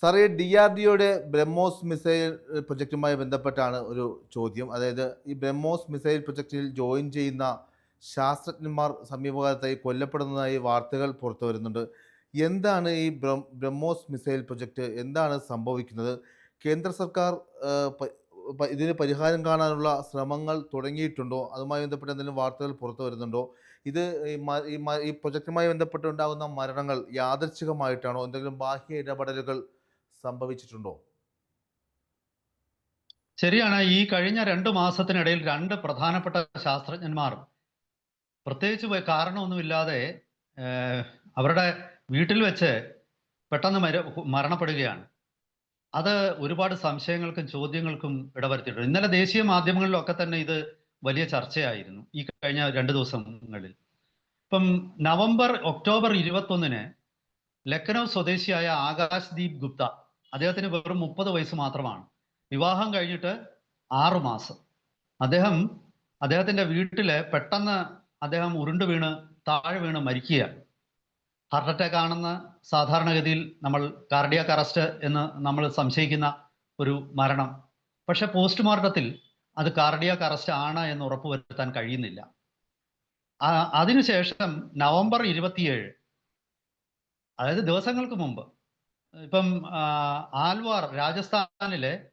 സാറേ D R D ഒയുടെ BrahMos missile പ്രൊജക്റ്റുമായി ബന്ധപ്പെട്ടാണ് ഒരു ചോദ്യം. അതായത് ഈ ബ്രഹ്മോസ് മിസൈൽ പ്രൊജക്റ്റിൽ ജോയിൻ ചെയ്യുന്ന ശാസ്ത്രജ്ഞന്മാർ സമീപകാലത്തായി കൊല്ലപ്പെടുന്നതായി വാർത്തകൾ പുറത്തു വരുന്നുണ്ട്. എന്താണ് ഈ ബ്രഹ്മോസ് മിസൈൽ പ്രൊജക്റ്റ്? എന്താണ് സംഭവിക്കുന്നത്? കേന്ദ്ര സർക്കാർ ഇതിന് പരിഹാരം കാണാനുള്ള ശ്രമങ്ങൾ തുടങ്ങിയിട്ടുണ്ടോ? അതുമായി ബന്ധപ്പെട്ട് എന്തെങ്കിലും വാർത്തകൾ പുറത്തു വരുന്നുണ്ടോ? ഇത് ഈ പ്രൊജക്റ്റുമായി ബന്ധപ്പെട്ടുണ്ടാകുന്ന മരണങ്ങൾ യാദൃച്ഛികമായിട്ടാണോ? എന്തെങ്കിലും ബാഹ്യ ഇടപെടലുകൾ സംഭവിച്ചിട്ടുണ്ടോ? ശരിയാണ്. ഈ കഴിഞ്ഞ രണ്ട് മാസത്തിനിടയിൽ രണ്ട് പ്രധാനപ്പെട്ട ശാസ്ത്രജ്ഞന്മാർ പ്രത്യേകിച്ച് കാരണമൊന്നുമില്ലാതെ അവരുടെ വീട്ടിൽ വെച്ച് പെട്ടെന്ന് മര മരണപ്പെടുകയാണ്. അത് ഒരുപാട് സംശയങ്ങൾക്കും ചോദ്യങ്ങൾക്കും ഇടവരുത്തിയിട്ടുണ്ട്. ഇന്നലെ ദേശീയ മാധ്യമങ്ങളിലൊക്കെ തന്നെ ഇത് വലിയ ചർച്ചയായിരുന്നു ഈ കഴിഞ്ഞ രണ്ട് ദിവസങ്ങളിൽ. ഇപ്പം നവംബർ ഒക്ടോബർ ഇരുപത്തൊന്നിന് ലക്നൗ സ്വദേശിയായ ആകാശ് ദീപ് ഗുപ്ത അദ്ദേഹത്തിന് വെറും മുപ്പത് വയസ്സ് മാത്രമാണ്. വിവാഹം കഴിഞ്ഞിട്ട് ആറു മാസം. അദ്ദേഹം അദ്ദേഹത്തിന്റെ വീട്ടിൽ പെട്ടെന്ന് അദ്ദേഹം ഉരുണ്ടു വീണ് താഴെ വീണ് മരിക്കുക ഹാർട്ട് അറ്റാക്ക് ആണെന്ന് സാധാരണഗതിയിൽ നമ്മൾ കാർഡിയാക് അറസ്റ്റ് എന്ന് നമ്മൾ സംശയിക്കുന്ന ഒരു മരണം. പക്ഷെ പോസ്റ്റ്മോർട്ടത്തിൽ അത് കാർഡിയാക് അറസ്റ്റ് ആണ് എന്ന് ഉറപ്പുവരുത്താൻ കഴിയുന്നില്ല. അതിനുശേഷം നവംബർ ഇരുപത്തിയേഴ് അതായത് ദിവസങ്ങൾക്ക് മുമ്പ് ഇപ്പം ആൽവാർ രാജസ്ഥാനിലെ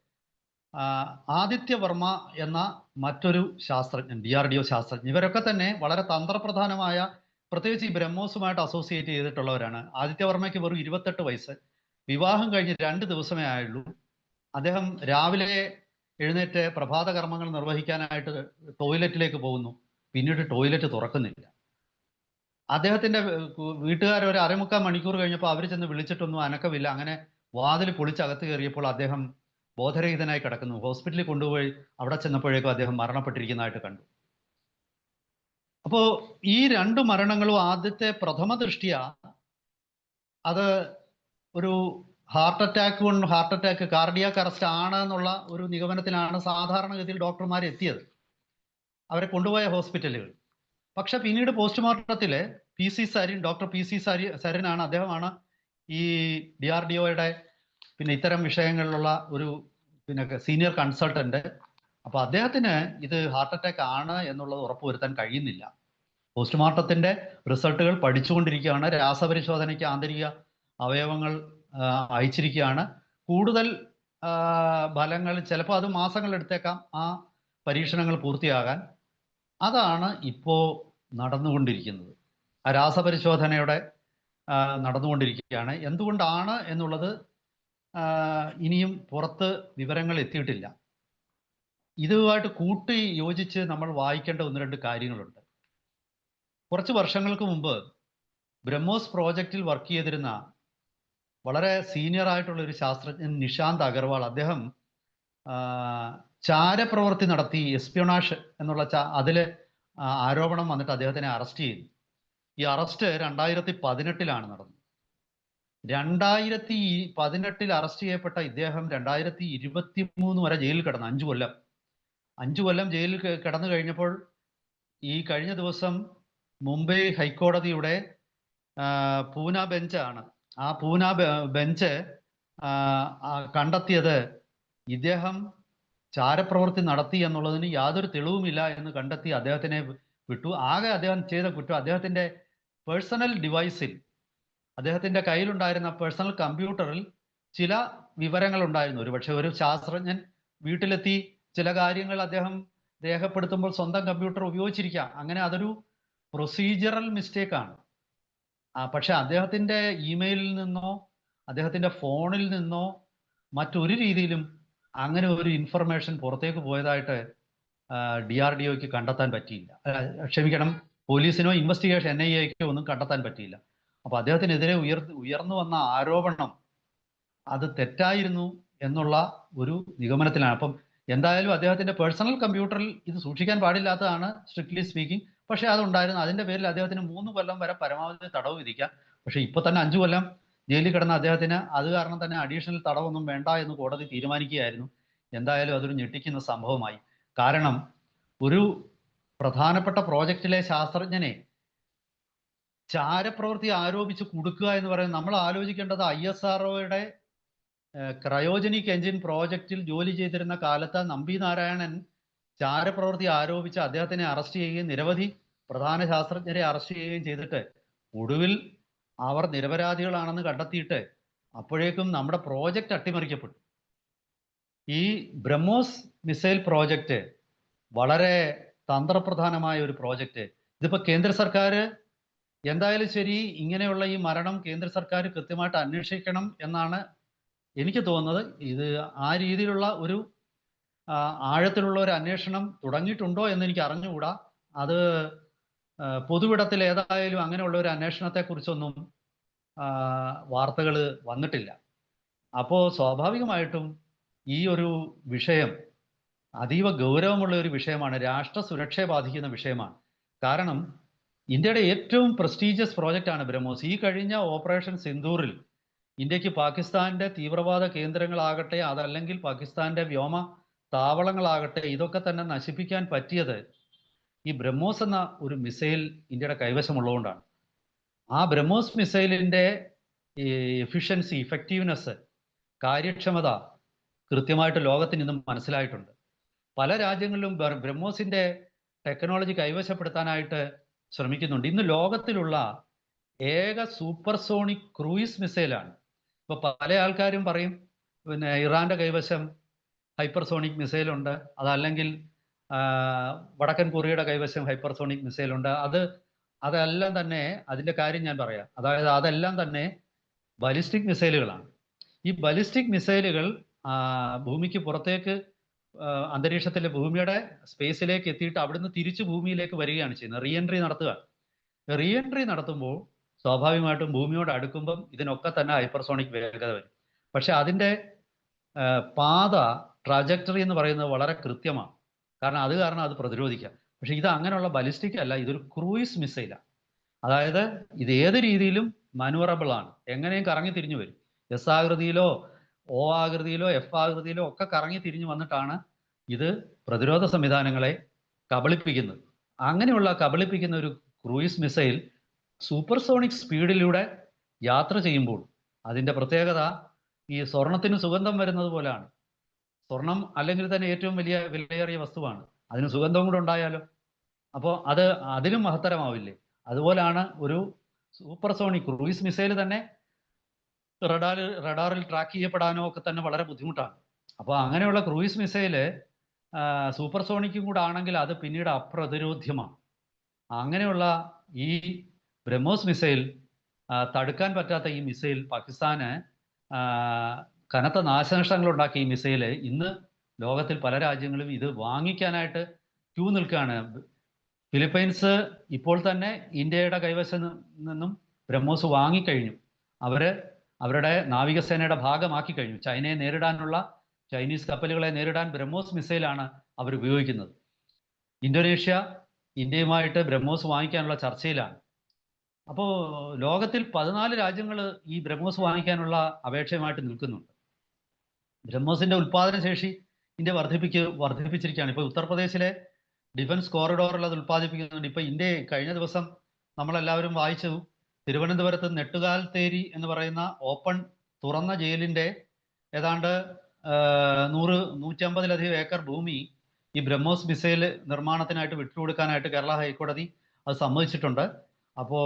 ആദിത്യവർമ്മ എന്ന മറ്റൊരു ശാസ്ത്രജ്ഞൻ ഡി ആർ ഡി ഒ ശാസ്ത്രജ്ഞൻ ഇവരൊക്കെ തന്നെ വളരെ തന്ത്രപ്രധാനമായ പ്രത്യേകിച്ച് ഈ ബ്രഹ്മോസുമായിട്ട് അസോസിയേറ്റ് ചെയ്തിട്ടുള്ളവരാണ്. ആദിത്യവർമ്മയ്ക്ക് വെറും ഇരുപത്തെട്ട് വയസ്സ്. വിവാഹം കഴിഞ്ഞ് രണ്ട് ദിവസമേ ആയുള്ളൂ. അദ്ദേഹം രാവിലെ എഴുന്നേറ്റ് പ്രഭാത കർമ്മങ്ങൾ നിർവഹിക്കാനായിട്ട് ടോയ്ലറ്റിലേക്ക് പോകുന്നു. പിന്നീട് ടോയ്ലറ്റ് തുറക്കുന്നില്ല. അദ്ദേഹത്തിന്റെ വീട്ടുകാർ ഒരു അരമുക്കാൽ മണിക്കൂർ കഴിഞ്ഞപ്പോൾ അവർ ചെന്ന് വിളിച്ചിട്ടൊന്നും അനക്കമില്ല അങ്ങനെ വാതിൽ പൊളിച്ചകത്ത് കയറിയപ്പോൾ അദ്ദേഹം ബോധരഹിതനായി കിടക്കുന്നു. ഹോസ്പിറ്റലിൽ കൊണ്ടുപോയി അവിടെ ചെന്നപ്പോഴേക്കും അദ്ദേഹം മരണപ്പെട്ടിരിക്കുന്നതായിട്ട് കണ്ടു. അപ്പോൾ ഈ രണ്ട് മരണങ്ങളും ആദ്യത്തെ പ്രഥമ ദൃഷ്ടിയ. അത് ഒരു ഹാർട്ട് അറ്റാക്ക് കൊണ്ട് ഹാർട്ട് അറ്റാക്ക് കാർഡിയാക് അറസ്റ്റ് ആണ് എന്നുള്ള ഒരു നിഗമനത്തിലാണ് സാധാരണഗതിയിൽ ഡോക്ടർമാർ എത്തിയത്. അവരെ കൊണ്ടുപോയ ഹോസ്പിറ്റലുകൾ. പക്ഷെ പിന്നീട് പോസ്റ്റ്മോർട്ടത്തിൽ P C Sarin doctor P C സരി സരിനാണ് അദ്ദേഹമാണ് ഈ ഡി ആർ ഡി ഒയുടെ പിന്നെ ഇത്തരം വിഷയങ്ങളിലുള്ള ഒരു പിന്നെ സീനിയർ കൺസൾട്ടന്റ്. അപ്പൊ അദ്ദേഹത്തിന് ഇത് ഹാർട്ട് അറ്റാക്ക് ആണ് എന്നുള്ളത് ഉറപ്പുവരുത്താൻ കഴിയുന്നില്ല. പോസ്റ്റ്മോർട്ടത്തിന്റെ റിസൾട്ടുകൾ പഠിച്ചുകൊണ്ടിരിക്കുകയാണ്. രാസപരിശോധനയ്ക്ക് ആന്തരിക അവയവങ്ങൾ അയച്ചിരിക്കുകയാണ്. കൂടുതൽ ഫലങ്ങൾ ചിലപ്പോൾ അത് മാസങ്ങൾ എടുത്തേക്കാം ആ പരീക്ഷണങ്ങൾ പൂർത്തിയാകാൻ. അതാണ് ഇപ്പോൾ നടന്നുകൊണ്ടിരിക്കുന്നത്. ആ രാസപരിശോധനയുടെ നടന്നുകൊണ്ടിരിക്കുകയാണ്. എന്തുകൊണ്ടാണ് എന്നുള്ളത് ഇനിയും പുറത്ത് വിവരങ്ങൾ എത്തിയിട്ടില്ല. ഇതുമായിട്ട് കൂട്ടി യോജിച്ച് നമ്മൾ വായിക്കേണ്ട ഒന്ന് രണ്ട് കാര്യങ്ങളുണ്ട്. കുറച്ച് വർഷങ്ങൾക്ക് മുമ്പ് ബ്രഹ്മോസ് പ്രോജക്റ്റിൽ വർക്ക് ചെയ്തിരുന്ന വളരെ സീനിയർ ആയിട്ടുള്ള ഒരു ശാസ്ത്രജ്ഞൻ നിഷാന്ത് അഗർവാൾ അദ്ദേഹം ചാരപ്രവർത്തി നടത്തി എസ്പിയോണാഷ് എന്നുള്ള ചാ- ആരോപണം വന്നിട്ട് അദ്ദേഹത്തിനെ അറസ്റ്റ് ചെയ്തു. ഈ അറസ്റ്റ് രണ്ടായിരത്തി പതിനെട്ടിലാണ് നടന്നത്. രണ്ടായിരത്തി പതിനെട്ടിൽ അറസ്റ്റ് ചെയ്യപ്പെട്ട ഇദ്ദേഹം രണ്ടായിരത്തി ഇരുപത്തി മൂന്ന് വരെ ജയിലിൽ കിടന്നു അഞ്ചു കൊല്ലം. അഞ്ചു കൊല്ലം ജയിലിൽ കിടന്നു കഴിഞ്ഞപ്പോൾ ഈ കഴിഞ്ഞ ദിവസം മുംബൈ ഹൈക്കോടതിയുടെ പൂന ബെഞ്ചാണ്. ആ പൂന ബെഞ്ച് കണ്ടെത്തിയത് ഇദ്ദേഹം ചാരപ്രവൃത്തി നടത്തി എന്നുള്ളതിന് യാതൊരു തെളിവുമില്ല എന്ന് കണ്ടെത്തി അദ്ദേഹത്തിനെ വിട്ടു. ആകെ അദ്ദേഹം ചെയ്ത കുറ്റം അദ്ദേഹത്തിന്റെ പേഴ്സണൽ ഡിവൈസിൽ അദ്ദേഹത്തിന്റെ കയ്യിലുണ്ടായിരുന്ന പേഴ്സണൽ കമ്പ്യൂട്ടറിൽ ചില വിവരങ്ങൾ ഉണ്ടായിരുന്നു ഒരു പക്ഷെ ഒരു ശാസ്ത്രജ്ഞൻ വീട്ടിലെത്തി ചില കാര്യങ്ങൾ അദ്ദേഹം രേഖപ്പെടുത്തുമ്പോൾ സ്വന്തം കമ്പ്യൂട്ടർ ഉപയോഗിച്ചിരിക്കാം. അങ്ങനെ അതൊരു പ്രൊസീജിയറൽ മിസ്റ്റേക്കാണ് ആ പക്ഷെ അദ്ദേഹത്തിന്റെ ഇമെയിലിൽ നിന്നോ അദ്ദേഹത്തിന്റെ ഫോണിൽ നിന്നോ മറ്റൊരു രീതിയിലും അങ്ങനെ ഒരു ഇൻഫർമേഷൻ പുറത്തേക്ക് പോയതായിട്ട് ഡി ആർ ഡി ഒക്ക് കണ്ടെത്താൻ പറ്റിയില്ല. ക്ഷമിക്കണം പോലീസിനോ ഇൻവെസ്റ്റിഗേഷൻ എൻ ഐ എക്കോ ഒന്നും കണ്ടെത്താൻ പറ്റിയില്ല. അപ്പൊ അദ്ദേഹത്തിനെതിരെ ഉയർ ഉയർന്നു വന്ന ആരോപണം അത് തെറ്റായിരുന്നു എന്നുള്ള ഒരു നിഗമനത്തിലാണ്. അപ്പം എന്തായാലും അദ്ദേഹത്തിന്റെ പേഴ്സണൽ കമ്പ്യൂട്ടറിൽ ഇത് സൂക്ഷിക്കാൻ പാടില്ലാത്തതാണ് സ്ട്രിക്ട്ലി സ്പീക്കിംഗ് പക്ഷെ അതുണ്ടായിരുന്നു. അതിന്റെ പേരിൽ അദ്ദേഹത്തിന് മൂന്ന് കൊല്ലം വരെ പരമാവധി തടവ് വിധിക്കാം. പക്ഷെ ഇപ്പൊ തന്നെ അഞ്ചു കൊല്ലം ജയിലിൽ കിടന്ന അദ്ദേഹത്തിന് അത് കാരണം തന്നെ അഡീഷണൽ തടവൊന്നും വേണ്ട എന്ന് കോടതി തീരുമാനിക്കുകയായിരുന്നു. എന്തായാലും അതൊരു ഞെട്ടിക്കുന്ന സംഭവമായി. കാരണം ഒരു പ്രധാനപ്പെട്ട പ്രോജക്റ്റിലെ ശാസ്ത്രജ്ഞനെ ചാരപ്രവൃത്തി ആരോപിച്ച് കൊടുക്കുക എന്ന് പറയുന്നത് നമ്മൾ ആലോചിക്കേണ്ടത് ഐ എസ് ആർ ഒയുടെ ക്രയോജനിക് എഞ്ചിൻ പ്രോജക്റ്റിൽ ജോലി ചെയ്തിരുന്ന കാലത്ത് നമ്പി നാരായണൻ ചാരപ്രവൃത്തി ആരോപിച്ച് അദ്ദേഹത്തിനെ അറസ്റ്റ് ചെയ്യുകയും നിരവധി പ്രധാന ശാസ്ത്രജ്ഞരെ അറസ്റ്റ് ചെയ്യുകയും ചെയ്തിട്ട് ഒടുവിൽ അവർ നിരപരാധികളാണെന്ന് കണ്ടെത്തിയിട്ട് അപ്പോഴേക്കും നമ്മുടെ പ്രോജക്റ്റ് അട്ടിമറിക്കപ്പെട്ടു. ഈ ബ്രഹ്മോസ് മിസൈൽ പ്രോജക്റ്റ് വളരെ തന്ത്രപ്രധാനമായ ഒരു പ്രോജക്റ്റ് ഇതിപ്പോൾ കേന്ദ്ര സർക്കാർ എന്തായാലും ശരി ഇങ്ങനെയുള്ള ഈ മരണം കേന്ദ്ര സർക്കാർ കൃത്യമായിട്ട് അന്വേഷിക്കണം എന്നാണ് എനിക്ക് തോന്നുന്നത്. ഇത് ആ രീതിയിലുള്ള ഒരു ആഴത്തിലുള്ള ഒരു അന്വേഷണം തുടങ്ങിയിട്ടുണ്ടോ എന്ന് എനിക്ക് അറിഞ്ഞുകൂടാ. അത് പൊതുവിടത്തിൽ ഏതായാലും അങ്ങനെയുള്ള ഒരു അന്വേഷണത്തെക്കുറിച്ചൊന്നും വാർത്തകൾ വന്നിട്ടില്ല. അപ്പോൾ സ്വാഭാവികമായിട്ടും ഈ ഒരു വിഷയം അതീവ ഗൗരവമുള്ള ഒരു വിഷയമാണ് രാഷ്ട്ര സുരക്ഷയെ ബാധിക്കുന്ന വിഷയമാണ്. കാരണം ഇന്ത്യയുടെ ഏറ്റവും പ്രസ്റ്റീജിയസ് പ്രോജക്റ്റാണ് ബ്രഹ്മോസ്. ഈ കഴിഞ്ഞ ഓപ്പറേഷൻ സിന്ദൂറിൽ ഇന്ത്യയ്ക്ക് പാകിസ്ഥാന്റെ തീവ്രവാദ കേന്ദ്രങ്ങളാകട്ടെ അതല്ലെങ്കിൽ പാകിസ്ഥാന്റെ വ്യോമ താവളങ്ങളാകട്ടെ ഇതൊക്കെ തന്നെ നശിപ്പിക്കാൻ പറ്റിയത് ഈ ബ്രഹ്മോസ് എന്ന ഒരു മിസൈൽ ഇന്ത്യയുടെ കൈവശമുള്ളതുകൊണ്ടാണ്. ആ ബ്രഹ്മോസ് മിസൈലിന്റെ എഫിഷ്യൻസി ഇഫക്റ്റീവ്നെസ് കാര്യക്ഷമത കൃത്യമായിട്ട് ലോകത്തിന് ഇന്നും മനസ്സിലായിട്ടുണ്ട്. പല രാജ്യങ്ങളിലും ബ്രഹ്മോസിന്റെ ടെക്നോളജി കൈവശപ്പെടുത്താനായിട്ട് ശ്രമിക്കുന്നുണ്ട്. ഇന്ന് ലോകത്തിലുള്ള ഏക സൂപ്പർസോണിക് ക്രൂയിസ് മിസൈലാണ് ഇപ്പൊ പല ആൾക്കാരും പറയും പിന്നെ ഇറാന്റെ കൈവശം ഹൈപ്പർസോണിക് മിസൈൽ ഉണ്ട് അതല്ലെങ്കിൽ വടക്കൻ കൊറിയയുടെ കൈവശം ഹൈപ്പർസോണിക് മിസൈൽ ഉണ്ട്. അത് അതെല്ലാം തന്നെ അതിന്റെ കാര്യം ഞാൻ പറയാം. അതായത് അതെല്ലാം തന്നെ ബലിസ്റ്റിക് മിസൈലുകളാണ്. ഈ ബലിസ്റ്റിക് മിസൈലുകൾ ഭൂമിക്ക് പുറത്തേക്ക് അന്തരീക്ഷത്തിലെ ഭൂമിയുടെ സ്പേസിലേക്ക് എത്തിയിട്ട് അവിടുന്ന് തിരിച്ച് ഭൂമിയിലേക്ക് വരികയാണ് ചെയ്യുന്നത്. റീഎൻട്രി നടത്തുക. റീ എൻട്രി നടത്തുമ്പോൾ സ്വാഭാവികമായിട്ടും ഭൂമിയോട് അടുക്കുമ്പം ഇതിനൊക്കെ തന്നെ ഹൈപ്പർസോണിക് വേഗത വരും. പക്ഷെ അതിന്റെ പാത ട്രാജക്ടറി എന്ന് പറയുന്നത് വളരെ കൃത്യമാണ്. കാരണം അത് കാരണം അത് പ്രതിരോധിക്കാം. പക്ഷെ ഇത് അങ്ങനെയുള്ള ബലിസ്റ്റിക് അല്ല ഇതൊരു ക്രൂയിസ് മിസൈലാണ് അതായത് ഇത് ഏത് രീതിയിലും മാനുവറബിൾ ആണ്. എങ്ങനെയും കറങ്ങി തിരിഞ്ഞു വരും. എസ് ആകൃതിയിലോ ഒ ആകൃതിയിലോ എഫ് ആകൃതിയിലോ ഒക്കെ കറങ്ങി തിരിഞ്ഞു വന്നിട്ടാണ് ഇത് പ്രതിരോധ സംവിധാനങ്ങളെ കബളിപ്പിക്കുന്നത്. അങ്ങനെയുള്ള കബളിപ്പിക്കുന്ന ഒരു ക്രൂയിസ് മിസൈൽ സൂപ്പർസോണിക് സ്പീഡിലൂടെ യാത്ര ചെയ്യുമ്പോൾ അതിന്റെ പ്രത്യേകത ഈ സ്വർണത്തിന് സുഗന്ധം വരുന്നത് പോലെയാണ്. സ്വർണം അല്ലെങ്കിൽ തന്നെ ഏറ്റവും വലിയ വിലയേറിയ വസ്തുവാണ്. അതിന് സുഗന്ധം കൂടെ ഉണ്ടായാലോ? അപ്പോൾ അത് അതിലും മഹത്തരമാവില്ലേ? അതുപോലാണ് ഒരു സൂപ്പർസോണിക് ക്രൂയിസ് മിസൈൽ തന്നെ റഡാറിൽ റഡാറിൽ ട്രാക്ക് ചെയ്യപ്പെടാനോ ഒക്കെ തന്നെ വളരെ ബുദ്ധിമുട്ടാണ്. അപ്പോൾ അങ്ങനെയുള്ള ക്രൂയിസ് മിസൈൽ സൂപ്പർസോണിക്കും കൂടെ ആണെങ്കിൽ അത് പിന്നീട് അപ്രതിരോധ്യമാണ്. അങ്ങനെയുള്ള ഈ ബ്രഹ്മോസ് മിസൈൽ തടുക്കാൻ പറ്റാത്ത ഈ മിസൈൽ പാകിസ്ഥാന് കനത്ത നാശനഷ്ടങ്ങൾ ഉണ്ടാക്കിയ ഈ മിസൈൽ ഇന്ന് ലോകത്തിൽ പല രാജ്യങ്ങളും ഇത് വാങ്ങിക്കാനായിട്ട് ക്യൂ നിൽക്കുകയാണ്. ഫിലിപ്പൈൻസ് ഇപ്പോൾ തന്നെ ഇന്ത്യയുടെ കൈവശം നിന്നും ബ്രഹ്മോസ് വാങ്ങിക്കഴിഞ്ഞു. അവർ അവരുടെ നാവികസേനയുടെ ഭാഗമാക്കി കഴിഞ്ഞു. ചൈനയെ നേരിടാനുള്ള ചൈനീസ് കപ്പലുകളെ നേരിടാൻ ബ്രഹ്മോസ് മിസൈലാണ് അവർ ഉപയോഗിക്കുന്നത്. ഇന്തോനേഷ്യ ഇന്ത്യയുമായിട്ട് ബ്രഹ്മോസ് വാങ്ങിക്കാനുള്ള ചർച്ചയിലാണ്. അപ്പോൾ ലോകത്തിൽ പതിനാല് രാജ്യങ്ങൾ ഈ ബ്രഹ്മോസ് വാങ്ങിക്കാനുള്ള അപേക്ഷയുമായിട്ട് നിൽക്കുന്നുണ്ട്. ബ്രഹ്മോസിന്റെ ഉൽപാദന ശേഷി ഇന്ത്യ വർദ്ധിപ്പിക്ക വർദ്ധിപ്പിച്ചിരിക്കുകയാണ്. ഇപ്പോൾ ഉത്തർപ്രദേശിലെ ഡിഫൻസ് കോറിഡോറിൽ അത് ഉൽപ്പാദിപ്പിക്കുന്നുണ്ട് ഇപ്പൊ ഇന്ത്യ കഴിഞ്ഞ ദിവസം നമ്മളെല്ലാവരും വായിച്ചു. തിരുവനന്തപുരത്ത് നെട്ടുകാൽത്തേരി എന്ന് പറയുന്ന ഓപ്പൺ തുറന്ന ജയിലിന്റെ ഏതാണ്ട് നൂറ് നൂറ്റമ്പതിലധികം ഏക്കർ ഭൂമി ഈ ബ്രഹ്മോസ് മിസൈൽ നിർമ്മാണത്തിനായിട്ട് വിട്ടുകൊടുക്കാനായിട്ട് കേരള ഹൈക്കോടതി അത് സമ്മതിച്ചിട്ടുണ്ട്. അപ്പോൾ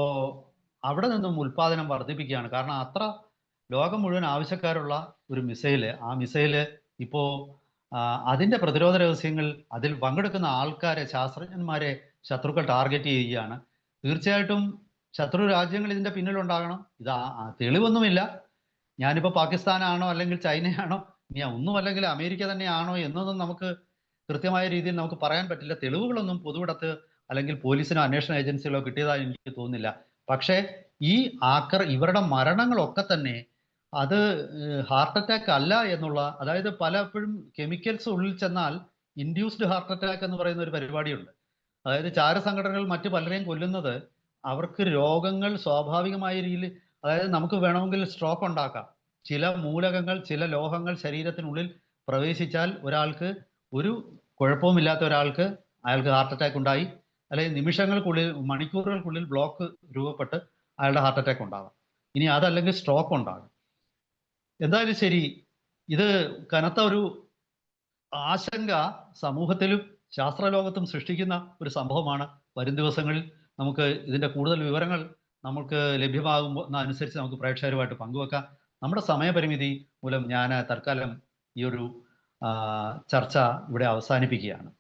അവിടെ നിന്നും ഉൽപാദനം വർദ്ധിപ്പിക്കുകയാണ്. കാരണം അത്ര ലോകം മുഴുവൻ ആവശ്യക്കാരുള്ള ഒരു മിസൈൽ ആ മിസൈൽ ഇപ്പോൾ അതിന്റെ പ്രതിരോധ രഹസ്യങ്ങൾ അതിൽ പങ്കെടുക്കുന്ന ആൾക്കാരെ ശാസ്ത്രജ്ഞന്മാരെ ശത്രുക്കൾ ടാർഗറ്റ് ചെയ്യുകയാണ്. തീർച്ചയായിട്ടും ശത്രു രാജ്യങ്ങൾ ഇതിന്റെ പിന്നിലുണ്ടാകണം ഇത് തെളിവൊന്നുമില്ല. ഞാനിപ്പോൾ പാകിസ്ഥാനാണോ അല്ലെങ്കിൽ ചൈനയാണോ ഇനി ഒന്നും അല്ലെങ്കിൽ അമേരിക്ക തന്നെയാണോ എന്നൊന്നും നമുക്ക് കൃത്യമായ രീതിയിൽ നമുക്ക് പറയാൻ പറ്റില്ല. തെളിവുകളൊന്നും പൊതുവിടത്ത് അല്ലെങ്കിൽ പോലീസിനോ അന്വേഷണ ഏജൻസികളോ കിട്ടിയതായി എനിക്ക് തോന്നുന്നില്ല. പക്ഷേ ഈ ആക്ര ഇവരുടെ മരണങ്ങളൊക്കെ തന്നെ അത് ഹാർട്ട് അറ്റാക്ക് അല്ല എന്നുള്ള അതായത് പലപ്പോഴും കെമിക്കൽസ് ഉള്ളിൽ ചെന്നാൽ ഇൻഡ്യൂസ്ഡ് ഹാർട്ട് അറ്റാക്ക് എന്ന് പറയുന്ന ഒരു പരിപാടിയുണ്ട്. അതായത് ചാര സംഘടനകൾ മറ്റു പലരെയും കൊല്ലുന്നത് അവർക്ക് രോഗങ്ങൾ സ്വാഭാവികമായ രീതിയിൽ അതായത് നമുക്ക് വേണമെങ്കിൽ സ്ട്രോക്ക് ഉണ്ടാക്കാം. ചില മൂലകങ്ങൾ ചില ലോഹങ്ങൾ ശരീരത്തിനുള്ളിൽ പ്രവേശിച്ചാൽ ഒരാൾക്ക് ഒരു കുഴപ്പവുമില്ലാത്ത ഒരാൾക്ക് അയാൾക്ക് ഹാർട്ട് അറ്റാക്ക് ഉണ്ടായി. അല്ലെങ്കിൽ നിമിഷങ്ങൾക്കുള്ളിൽ മണിക്കൂറുകൾക്കുള്ളിൽ ബ്ലോക്ക് രൂപപ്പെട്ട് അയാളുടെ ഹാർട്ട് അറ്റാക്ക് ഉണ്ടാകാം ഇനി അതല്ലെങ്കിൽ സ്ട്രോക്ക് ഉണ്ടാകും. എന്തായാലും ശരി. ഇത് കനത്ത ഒരു ആശങ്ക സമൂഹത്തിലും ശാസ്ത്രലോകത്തും സൃഷ്ടിക്കുന്ന ഒരു സംഭവമാണ്. വരും ദിവസങ്ങളിൽ നമുക്ക് ഇതിന്റെ കൂടുതൽ വിവരങ്ങൾ നമുക്ക് ലഭ്യമാകുമ്പോൾ അനുസരിച്ച് നമുക്ക് പ്രേക്ഷകരുമായിട്ട് പങ്കുവെക്കാം. നമ്മുടെ സമയപരിമിതി മൂലം ഞാൻ തൽക്കാലം ഈ ഒരു ചർച്ച ഇവിടെ അവസാനിപ്പിക്കുകയാണ്.